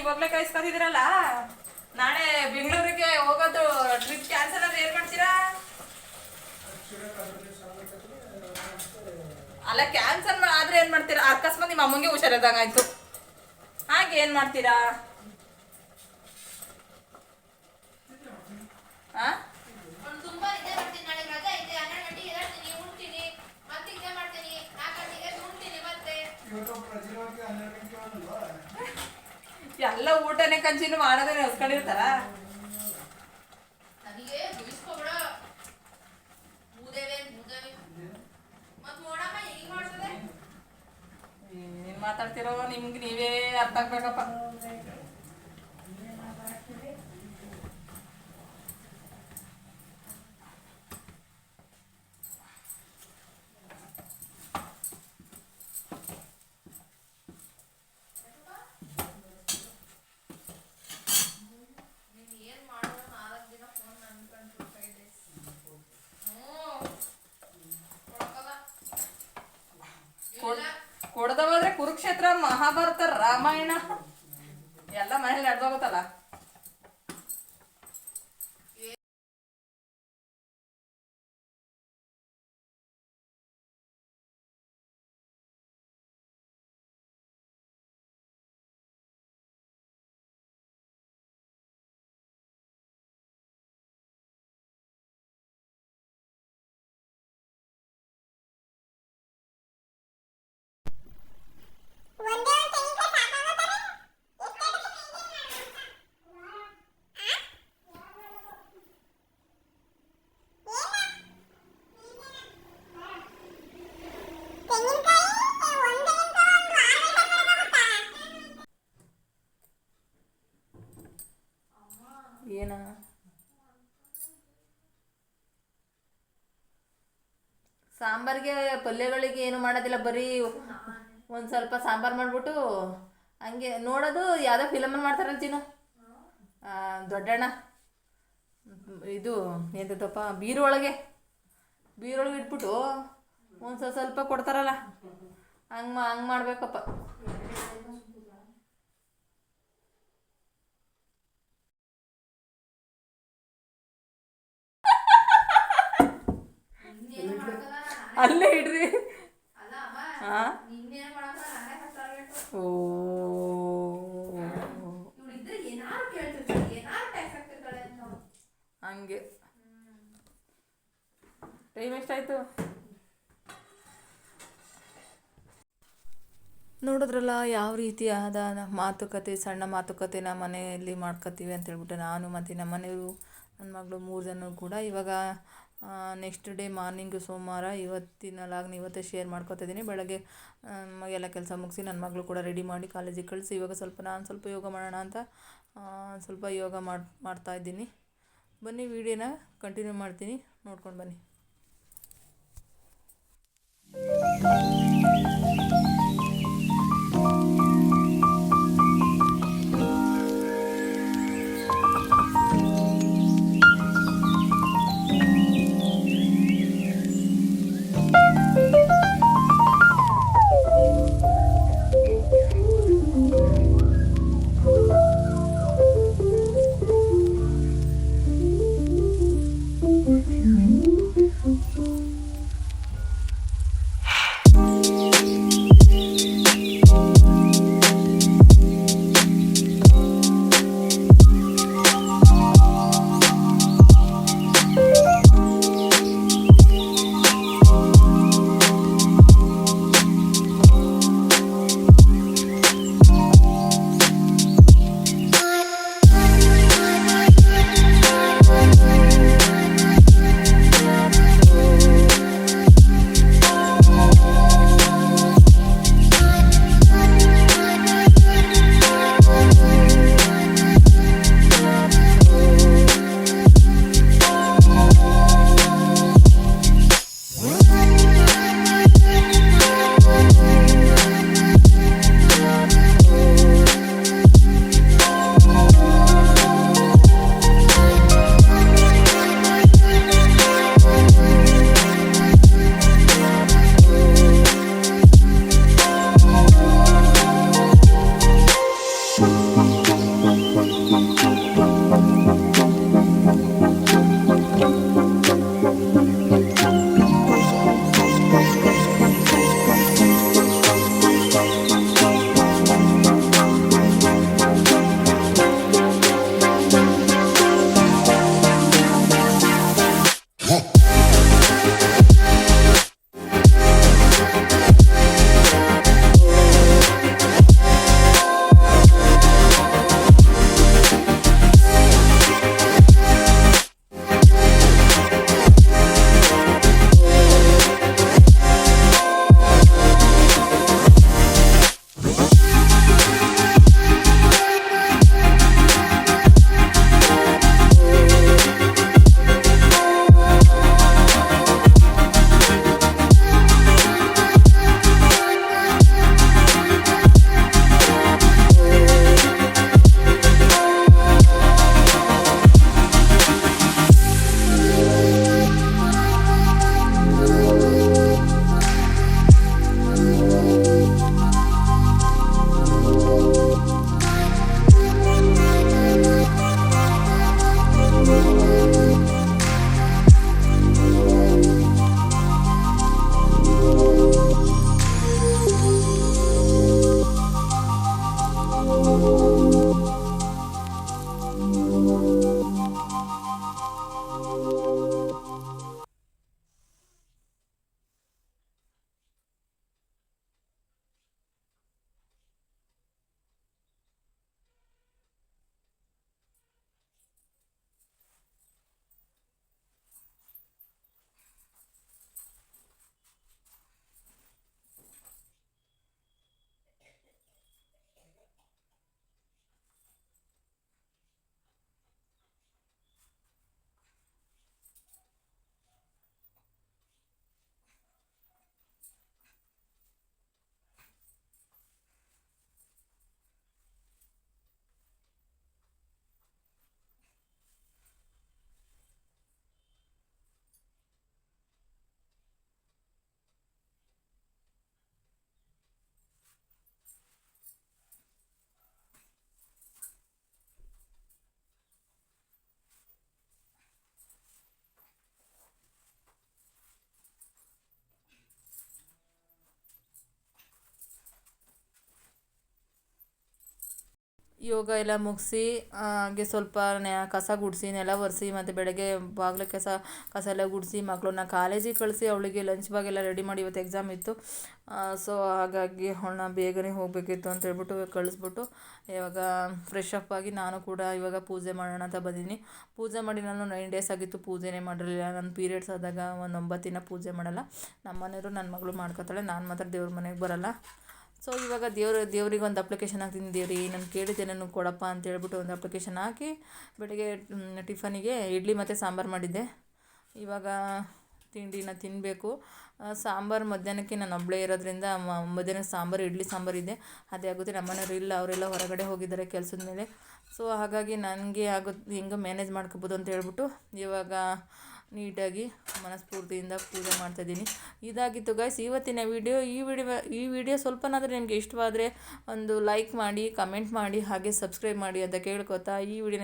ಇವಾಗ್ಲೇ ಕಳಿಸ್ಕೊತಿದ್ದೀರಲ್ಲ? ನಾಳೆ ಬೆಂಗಳೂರಿಗೆ ಹೋಗೋದು ಟ್ರಿಪ್ ಕ್ಯಾನ್ಸಲ್ ಆದ್ರೆ ಏನ್ ಮಾಡ್ತೀರಾ? ಅಲ್ಲ ಕ್ಯಾನ್ಸಲ್ ಆದ್ರೆ ಏನ್ ಮಾಡ್ತೀರಾ? ಅಕಸ್ಮಾತ್ ನಿಮ್ಮ ಅಮ್ಮಂಗೆ ಹುಷಾರಿದಂಗ ಆಯ್ತು. ಹಾಗೆ ಏನ್ ಮಾಡ್ತೀರಾ? ರಜೆ ಐತೆ ಹನ್ನೆರಡು ಗಂಟೆಗೆ ಎಲ್ಲ ಊಟನೇ ಕಂಚಿನ ಮಾಡೋದೇ ಹೊಸ್ಕೊಂಡಿರ್ತಾರ ಮಾತಾಡ್ತಿರೋ ನಿಮ್ಗೆ ನೀವೇ ಅರ್ಥ ಆಗ್ಬೇಕಪ್ಪ ನೀನ್ ಏನ್ ಮಾಡೋದು ನಾಲ್ಕು ದಿನ ಫೋನ್ ಅನ್ಕೊಂಡು ಫೈವ್ ಡೇಸ್ ಹ್ಞೂ ಕೊಡ್ಕಲ್ಲ ಇಲ್ಲ ಕೊಡದ ಹೋದ್ರೆ ಕುರುಕ್ಷೇತ್ರ ಮಹಾಭಾರತ ರಾಮಾಯಣ. ಎಲ್ಲ ಮನೇಲಿ ನಡೆದೋಗುತ್ತಲ್ಲ? ಏನ? ಸಾಂಬಾರ್ಗೆ ಪಲ್ಯಗಳಿಗೆ ಏನು ಮಾಡೋದಿಲ್ಲ ಬರೀ ಒಂದು ಸ್ವಲ್ಪ ಸಾಂಬಾರು ಮಾಡಿಬಿಟ್ಟು ಹಂಗೆ ನೋಡೋದು ಯಾವುದೋ ಫಿಲಮಲ್ಲಿ ಮಾಡ್ತಾರಲ್ಲ ಜೀನು. ದೊಡ್ಡಣ್ಣ. ಇದು ಎಂತದಪ್ಪ ಬೀರೊಳಗೆ. ಬೀರೊಳಗೆ ಇಟ್ಬಿಟ್ಟು ಒಂದು ಸ್ವಲ್ಪ ಸ್ವಲ್ಪ ಕೊಡ್ತಾರಲ್ಲ. ಹಂಗೆ ಹಂಗೆ ಮಾಡಬೇಕಪ್ಪ. ಅಲ್ಲೇ ಇಡ್ರಿ. ಹಾಂ ಅವ್ಳು. ಹಂಗೆ. ಟೈಮ್ ಎಷ್ಟಾಯ್ತು? ನೋಡಿದ್ರಲ್ಲ ಯಾವ ರೀತಿಯಾದ ಮಾತುಕತೆ ಸಣ್ಣ ಮಾತುಕತೆನ ಮನೆಯಲ್ಲಿ ಮಾಡ್ಕೋತೀವಿ ಅಂತ ಹೇಳ್ಬಿಟ್ಟು ನಾನು ಮತ್ತು ನಮ್ಮ ಮನೆಯವರು ನನ್ನ ಮಗಳು ಮೂರು ಜನರು ಕೂಡ ಇವಾಗ ನೆಕ್ಸ್ಟ್ ಡೇ ಮಾರ್ನಿಂಗು ಸೋಮವಾರ ಇವತ್ತಿನ ಲಾಗ್ನ ಇವತ್ತೇ ಶೇರ್ ಮಾಡ್ಕೊತಾ ಇದ್ದೀನಿ ಬೆಳಗ್ಗೆ ಎಲ್ಲ ಕೆಲಸ ಮುಗಿಸಿ ನನ್ನ ಮಗಳು ಕೂಡ ರೆಡಿ ಮಾಡಿ ಕಾಲೇಜಿಗೆ ಕಳಿಸಿ ಇವಾಗ ಸ್ವಲ್ಪ ನಾನು ಸ್ವಲ್ಪ ಯೋಗ ಮಾಡೋಣ ಅಂತ ಸ್ವಲ್ಪ ಯೋಗ ಮಾಡಿ, ಮಾಡ್ತಾ ಇದ್ದೀನಿ. ಬನ್ನಿ ವಿಡಿಯೋನ ಕಂಟಿನ್ಯೂ ಮಾಡ್ತೀನಿ. ನೋಡ್ಕೊಂಡು ಬನ್ನಿ. ಯೋಗ ಎಲ್ಲ ಮುಗಿಸಿ ಹಾಗೆ ಸ್ವಲ್ಪ ನೆ, ಕಸ ಗುಡಿಸಿ, ನೆಲ ಒರೆಸಿ, ಮತ್ತು ಬೆಳಗ್ಗೆ ಬಾಗಿಲು ಕಸ ಕಸ ಎಲ್ಲ ಗುಡಿಸಿ ಮಗಳನ್ನ ಕಾಲೇಜಿಗೆ ಕಳಿಸಿ, ಅವಳಿಗೆ ಲಂಚ್ ಬಾಗ್ ಎಲ್ಲ ರೆಡಿ ಮಾಡಿ ಇವತ್ತು ಎಕ್ಸಾಮ್ ಇತ್ತು. ಸೊ ಹಾಗಾಗಿ ಅವಳನ್ನ ಬೇಗನೆ ಹೋಗಬೇಕಿತ್ತು ಅಂತ ಹೇಳ್ಬಿಟ್ಟು ಕಳಿಸ್ಬಿಟ್ಟು, ಇವಾಗ ಫ್ರೆಶ್ ಅಪ್ ಆಗಿ ನಾನು ಕೂಡ ಇವಾಗ ಪೂಜೆ ಮಾಡೋಣ ಅಂತ ಬಂದಿದ್ದೀನಿ. ಪೂಜೆ ಮಾಡಿ ನಾನು ನೈನ್ ಡೇಸ್ ಆಗಿತ್ತು ಪೂಜೆನೇ ಮಾಡಿರಲಿಲ್ಲ. ನನ್ನ ಪೀರಿಯಡ್ಸ್ ಆದಾಗ ಒಂದು ಒಂಬತ್ತು ದಿನ ಪೂಜೆ ಮಾಡಲ್ಲ. ನಮ್ಮ ಮನೆಯವರು ನನ್ನ ಮಗಳು ಮಾಡ್ಕೊತಾಳೆ. ನಾನು ಮಾತ್ರ ದೇವ್ರ ಮನೆಗೆ ಬರಲ್ಲ. ಸೊ ಇವಾಗ ದೇವ್ರ, ದೇವ್ರಿಗೆ ಒಂದು ಅಪ್ಲಿಕೇಶನ್ ಹಾಕ್ತೀನಿ, ದೇವ್ರಿ ನಾನು ಕೇಳಿದ್ದೆ ಕೊಡಪ್ಪ ಅಂತ ಹೇಳ್ಬಿಟ್ಟು ಒಂದು ಅಪ್ಲಿಕೇಶನ್ ಹಾಕಿ ಬೆಳಗ್ಗೆ ಟಿಫನಿಗೆ ಇಡ್ಲಿ ಮತ್ತು ಸಾಂಬಾರು ಮಾಡಿದ್ದೆ. ಇವಾಗ ತಿಂಡಿನ ತಿನ್ನಬೇಕು ಸಾಂಬಾರು ಮಧ್ಯಾಹ್ನಕ್ಕೆ ನಾನು ಒಬ್ಬಳೇ ಇರೋದ್ರಿಂದ ಮಧ್ಯಾಹ್ನ ಸಾಂಬಾರು, ಇಡ್ಲಿ ಸಾಂಬಾರು ಇದೆ. ಅದೇ ಆಗುತ್ತೆ, ನಮ್ಮ ಮನೆಯವ್ರು ಇಲ್ಲ, ಅವರೆಲ್ಲ ಹೊರಗಡೆ ಹೋಗಿದ್ದಾರೆ ಕೆಲಸದ ಮೇಲೆ. ಸೊ ಹಾಗಾಗಿ ನನಗೆ ಆಗುತ್ತೆ ಹೆಂಗೆ ಮ್ಯಾನೇಜ್ ಮಾಡ್ಕೋಬೋದು ಅಂತ ಹೇಳ್ಬಿಟ್ಟು ಇವಾಗ ನೀಟಾಗಿ ಮನಸ್ಫೂರ್ತಿಯಿಂದ ಪೂಜೆ ಮಾಡ್ತಾಯಿದ್ದೀನಿ ಇದಾಗಿತ್ತು ಗೈಸ್ ಇವತ್ತಿನ ವಿಡಿಯೋ ಈ ವಿಡಿಯೋ ಈ ವಿಡಿಯೋ ಸ್ವಲ್ಪನಾದರೂ ನಿಮಗೆ ಇಷ್ಟವಾದರೆ ಒಂದು ಲೈಕ್ ಮಾಡಿ ಕಮೆಂಟ್ ಮಾಡಿ, ಹಾಗೆ ಸಬ್ಸ್ಕ್ರೈಬ್ ಮಾಡಿ ಅಂತ ಕೇಳ್ಕೊತಾ ಈ ವಿಡಿಯೋನ